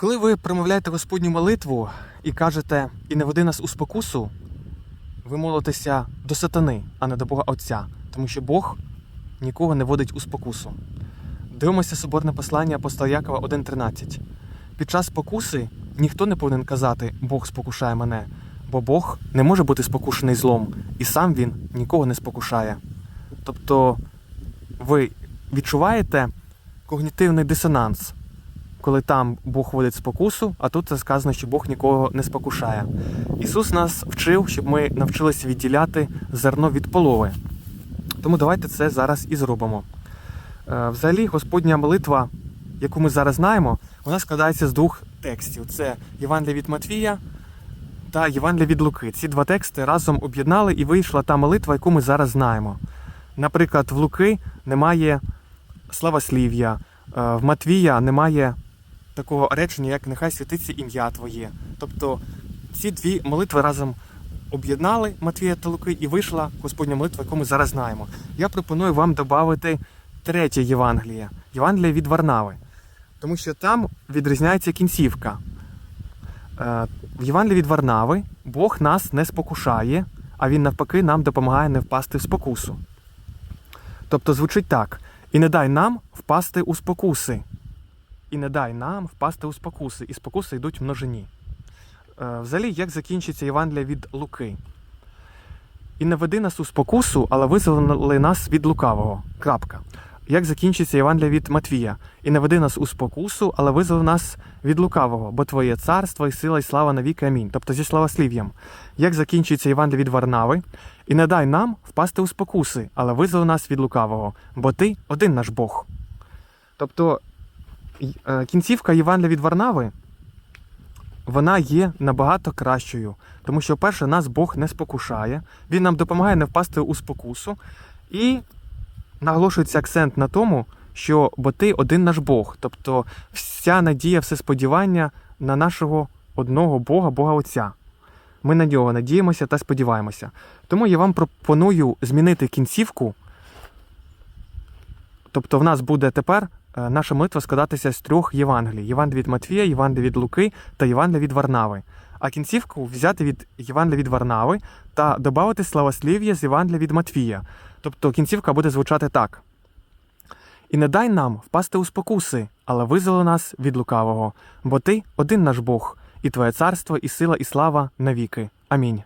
Коли ви промовляєте Господню молитву і кажете і не веди нас у спокусу, ви молитеся до сатани, а не до Бога Отця, тому що Бог нікого не водить у спокусу. Дивимося соборне послання апостола Якова 1.13. Під час спокуси ніхто не повинен казати Бог спокушає мене, бо Бог не може бути спокушений злом, і сам він нікого не спокушає. Тобто ви відчуваєте когнітивний дисонанс, коли там Бог водить спокусу, а тут це сказано, що Бог нікого не спокушає. Ісус нас вчив, щоб ми навчилися відділяти зерно від полови. Тому давайте це зараз і зробимо. Е, Взагалі, Господня молитва, яку ми зараз знаємо, вона складається з двох текстів: це Євангелія від Матвія та Євангелія від Луки. Ці два тексти разом об'єднали і вийшла та молитва, яку ми зараз знаємо. Наприклад, в Луки немає славослів'я, е, в Матвія немає такого речення, як нехай святиться ім'я Твоє. Тобто ці дві молитви разом об'єднали Матвія та Луки і вийшла Господня молитва, яку ми зараз знаємо. Я пропоную вам додати третє Євангеліє Євангеліє від Варнави, тому що там відрізняється кінцівка. Е, В Євангелії від Варнави Бог нас не спокушає, а Він навпаки нам допомагає не впасти в спокусу. Тобто звучить так: і не дай нам впасти у спокуси. І не дай нам впасти у спокуси, і спокуси йдуть множині. Е, Взагалі, як закінчиться Євангелія від Луки? І не веди нас у спокусу, але визволи нас від лукавого. Крапка. Як закінчиться Євангелія від Матвія? І не веди нас у спокусу, але визволи нас від лукавого, бо Твоє царство і сила, і слава навіки. Амінь. Тобто зі славослів'ям. Як закінчується Євангелія від Варнави? І не дай нам впасти у спокуси, але визволи нас від лукавого, бо ти один наш Бог. Тобто кінцівка Євангелія від Варнави вона є набагато кращою. Тому що, перше, нас Бог не спокушає, Він нам допомагає не впасти у спокусу. І наголошується акцент на тому, що бо ти один наш Бог. Тобто вся надія, все сподівання на нашого одного Бога, Бога Отця. Ми на нього надіємося та сподіваємося. Тому я вам пропоную змінити кінцівку. Тобто, в нас буде тепер е, наша молитва складатися з трьох Євангелій: Євангелія від Матвія, Євангелія від Луки та Євангелія від Варнави. А кінцівку взяти від Євангелія від Варнави та додати славослів'я з Євангелія від Матвія. Тобто кінцівка буде звучати так. І не дай нам впасти у спокуси, але визволи нас від лукавого, бо ти один наш Бог, і твоє царство, і сила, і слава навіки. Амінь.